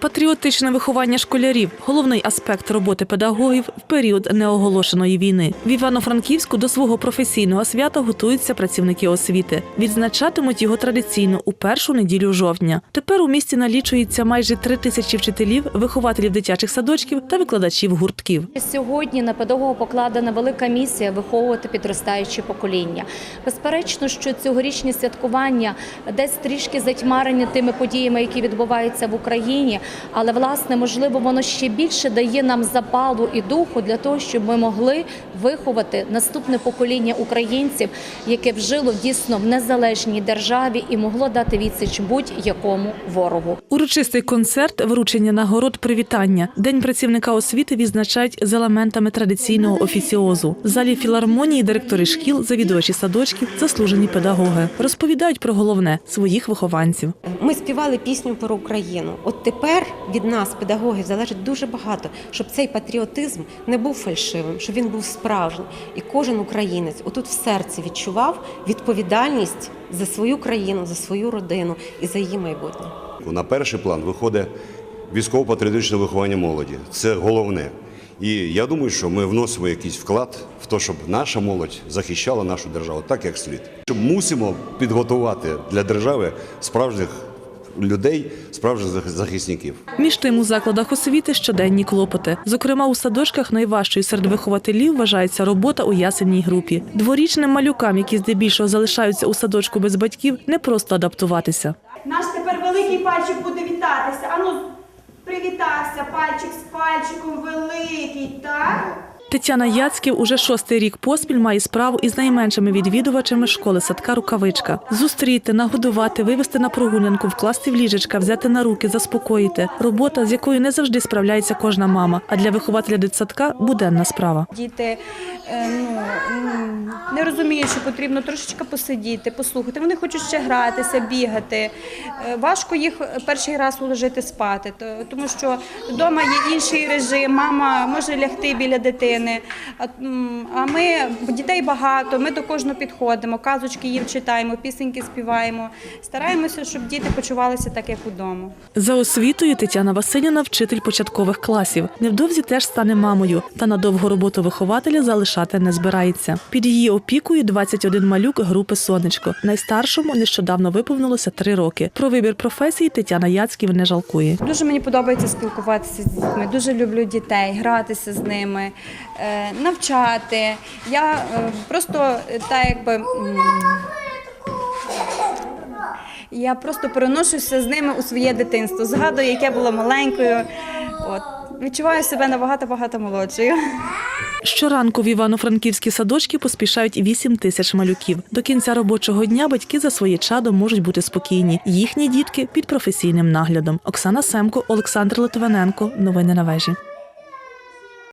Патріотичне виховання школярів головний аспект роботи педагогів в період неоголошеної війни. В Івано-Франківську до свого професійного свята готуються працівники освіти. Відзначатимуть його традиційно у першу неділю жовтня. Тепер у місті налічується майже три тисячі вчителів, вихователів дитячих садочків та викладачів гуртків. Сьогодні на педагога покладена велика місія виховувати підростаюче покоління. Безперечно, що цьогорічні святкування десь трішки затьмарені тими подіями, які відбуваються в Україні, але власне можливо воно ще більше дає нам запалу і духу для того, щоб ми могли виховати наступне покоління українців, яке вжило дійсно в незалежній державі і могло дати відсіч будь-якому ворогу. Урочистий концерт, вручення нагород, привітання. День працівника освіти відзначають з елементами традиційного офіціозу. В залі філармонії директори шкіл, завідувачі садочків, заслужені педагоги розповідають про головне своїх вихованців. Ми співали пісню про Україну. От тепер від нас, педагогів, залежить дуже багато, щоб цей патріотизм не був фальшивим, щоб він був справжній. І кожен українець отут в серці відчував відповідальність за свою країну, за свою родину і за її майбутнє. На перший план виходить військово-патріотичне виховання молоді. Це головне. І я думаю, що ми вносимо якийсь вклад в те, щоб наша молодь захищала нашу державу так, як слід. Щоб мусимо підготувати для держави справжніх людей, справжніх захисників. Між тим у закладах освіти щоденні клопоти. Зокрема, у садочках найважчою серед вихователів вважається робота у ясельній групі. Дворічним малюкам, які здебільшого залишаються у садочку без батьків, не просто адаптуватися. Наш тепер великий пальчик буде вітатися. Ану, привітався, пальчик з пальчиком великий, так? Тетяна Яцьків уже шостий рік поспіль має справу із найменшими відвідувачами школи садка рукавичка. Зустріти, нагодувати, вивести на прогулянку, вкласти в ліжечка, взяти на руки, заспокоїти. Робота, з якою не завжди справляється кожна мама. А для вихователя дитсадка буденна справа. Діти е, ну, не розуміють, що потрібно трошечки посидіти, послухати. Вони хочуть ще гратися, бігати. Е, Важко їх перший раз уложити спати, тому що вдома є інший режим, мама може лягти біля дитини. А, А ми дітей багато, ми до кожного підходимо, казочки їм читаємо, пісеньки співаємо. Стараємося, щоб діти почувалися так, як удома. За освітою Тетяна Васильівна вчитель початкових класів. Невдовзі теж стане мамою, та на довгу роботу вихователя залишати не збирається. Під її опікою 21 малюк групи Сонечко. Найстаршому нещодавно виповнилося три роки. Про вибір професії Тетяна Яцьків не жалкує. Дуже мені подобається спілкуватися з дітьми. Дуже люблю дітей, гратися з ними, навчати. Я е, просто е, та якби. Я просто переношуся з ними у своє дитинство. Згадую, як я була маленькою. От відчуваю себе набагато багато молодшою. Щоранку в івано-франківські садочки поспішають 8 тисяч малюків. До кінця робочого дня батьки за своє чадо можуть бути спокійні. Їхні дітки під професійним наглядом. Оксана Семко, Олександр Литвиненко. Новини на вежі.